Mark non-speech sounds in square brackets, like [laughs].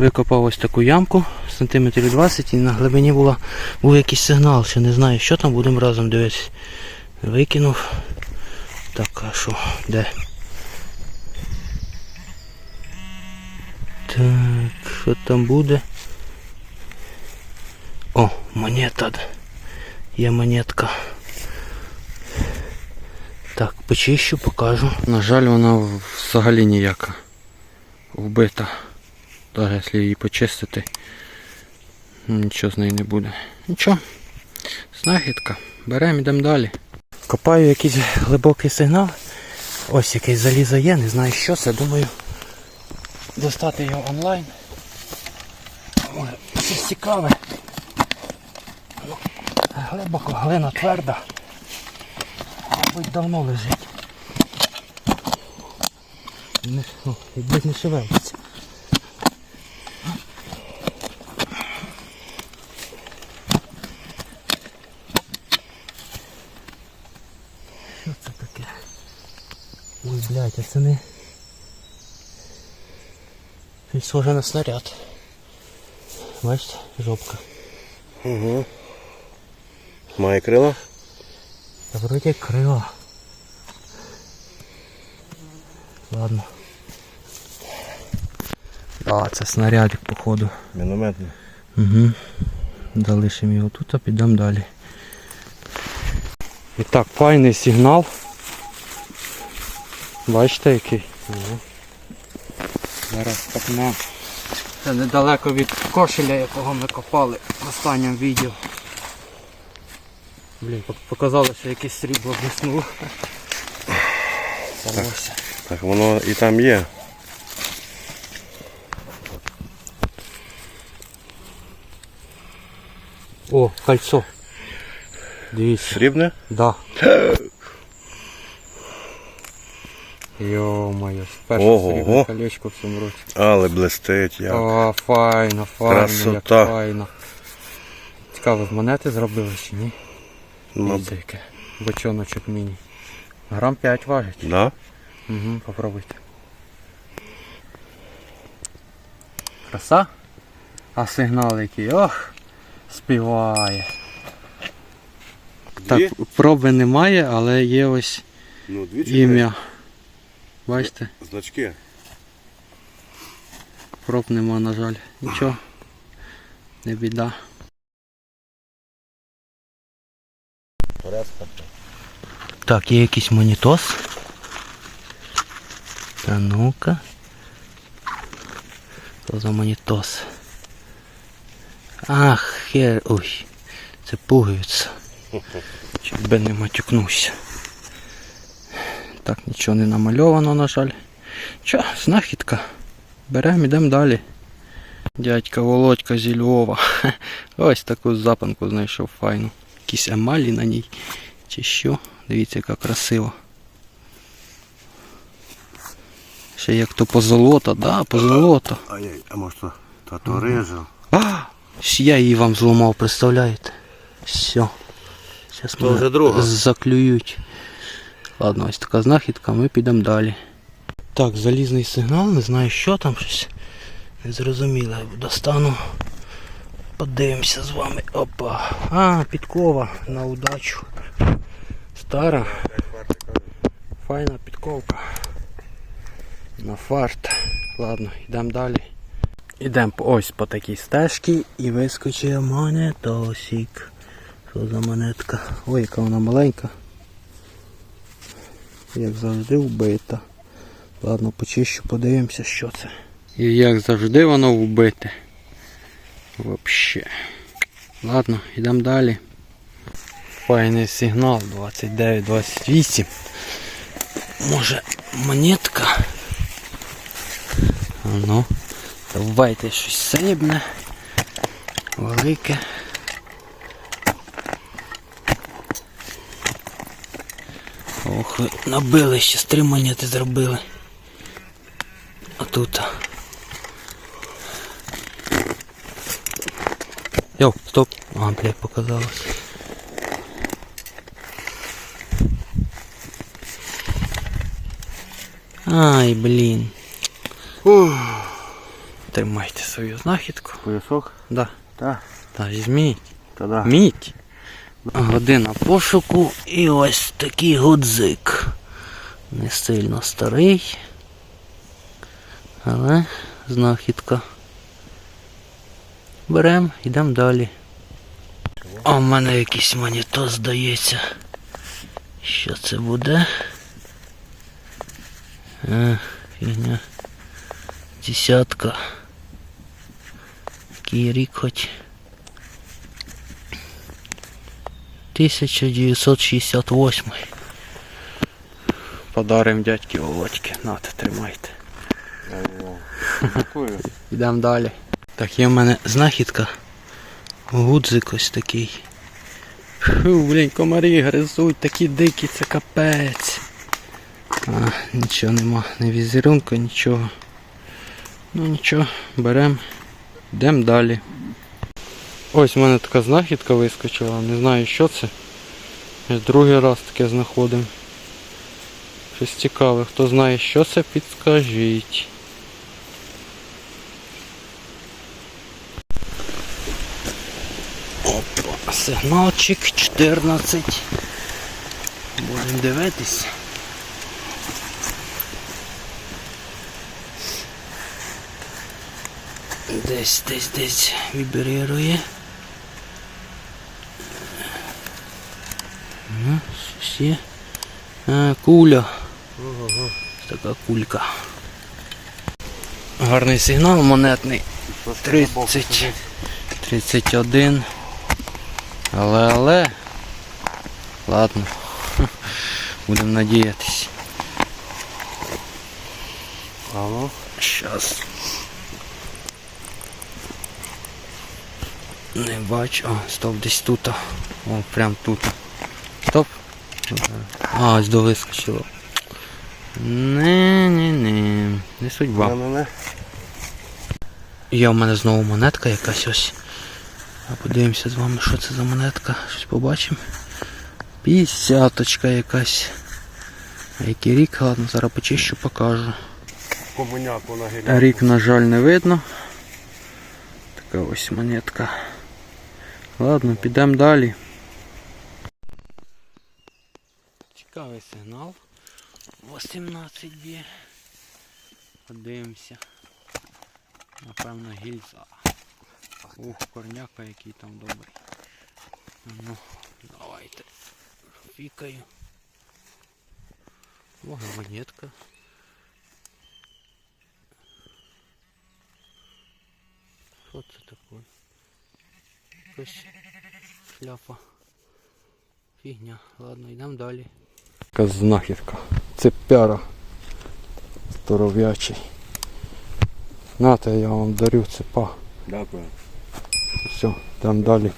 Викопав ось таку ямку, сантиметрів 20 і на глибині була, був якийсь сигнал, ще не знаю, що там, будемо разом дивитися. Викинув. Так, а що, де? Так, що там буде? О, монета. Є монетка. Так, почищу, покажу. На жаль, вона взагалі ніяка. Вбита. Навіть якщо її почистити, нічого з неї не буде. Нічого. Знахідка. Беремо, йдемо далі. Копаю якийсь глибокий сигнал. Ось якийсь залізо є, не знаю що це, думаю. Достати його онлайн. Може, щось цікаве. Глибоко, глина тверда. Мабуть, давно лежить. Ну, якби не шевелиться. Що це таке? Ой, блядь, а це не... Щось схоже на снаряд. Бачите, жопка. Угу. Має крила? Та вроді крила. Ладно. А, це снарядик, походу. Мінометний. Угу. Залишимо його тут, а підемо далі. І так, файний сигнал. Бачите який? Зараз так на. Це недалеко від кошеля, якого ми копали в останньому відео. Блін, пок- показало, що якесь срібло блиснуло. Зарвався. Так воно і там є. О, кольцо. Дивіться. Срібне? Да. [gasps] Йо-моє, перше Ого. срібне колечко в цьому році. Але блистить як. О, файно, файно, Красота. як файно. Цікаво, з монети зробили чи ні? Мабуть. Дивіться яке. Бочоночок міні. Грам 5 важить. Да? Угу, попробуйте. Краса? А сигнал який, ох, співає. Так, проби немає, але є ось Ну, дві ім'я. Бачите. Значки. проб нема, на жаль. Нічого. Не біда. Так, є якийсь монітос. Та ну-ка. Що за монітос? Ах, хер. Ой. Це пугаються. Чуть би не матюкнувся. Так, нічого не намальовано, на жаль. Чо, знахідка. Беремо, йдемо далі. Дядька Володька зі Львова. [laughs] Ось таку запанку знайшов файну. Якісь емалі на ній. Чи що? Дивіться, яка красива. Ще як то позолота, да, позолота. Ай-яй, а може то тато рижа? А, я її вам зламав, представляєте? Все. Зараз друга. заклюють. Ладно, ось така знахідка, ми підемо далі. Так, залізний сигнал, не знаю що там щось. Незрозуміло. Достану. Подивимося з вами. Опа. А, підкова на удачу. Стара. Файна підковка. На фарт. Ладно, йдемо далі. Ідемо по- ось по такій стежці і вискочив монетосик. Що за монетка? Ой, яка вона маленька. Як завжди вбита. Ладно, почищу, подивимося, що це. І як завжди воно вбите. Вообще. Ладно, йдемо далі. Файний сигнал 29-28. Може монетка? Ну, давайте щось срібне. Велике. Ох, ви набили ще з три монети зробили. А тут. Йо, стоп. А, блядь, показалось. Ай, блін. Тримайте свою знахідку. Поясок? Да. Так. Та візьміть. Та да. Мідь. Година пошуку і ось такий гудзик. Не сильно старий. Але знахідка. Берем, йдемо далі. А в мене якийсь монітор здається. Що це буде? А, фігня. Десятка. Який рік хоч. 1968. Подарим дядьки Володьки. Нате, тримайте. Дякую. Йдемо далі. Так, є в мене знахідка. Гудзик ось такий. Фу, блін, комарі гризуть, такі дикі, це капець. А, нічого нема, не візерунка, нічого. Ну нічого, беремо, йдемо далі. Ось в мене така знахідка вискочила, не знаю що це. Другий раз таке знаходимо. Щось цікаве, хто знає що це, підскажіть. Опа, сигналчик 14. Будемо дивитись. Десь, десь, десь вібрірує. Є. А, куля. Така кулька. Гарний сигнал монетний. 30. 31. Але, але. Ладно. [laughs] Будемо надіятись. А ну. Щас. Не бачу. О, стоп, десь тут. О, прям тут. А, ось до вискочило. Не, не, не. Не судьба. Не-не-не. Є в мене знову монетка якась ось. А подивимося з вами, що це за монетка. Щось побачимо. П'ятдесяточка якась. А який рік? Ладно, зараз почищу, покажу. Рік, на жаль, не видно. Така ось монетка. Ладно, підемо далі. Цікавий сигнал. 18 б'є. Подивимося. Напевно гільза. Ух, корняка який там добрий. Ну, давайте. Фікаю. О, монетка. Що це таке? Якась шляпа. Фігня. Ладно, йдемо далі. Якась знахідка. Це пяра. Здоров'ячий. Нате, я вам дарю цепа. Дякую. Все, там далі.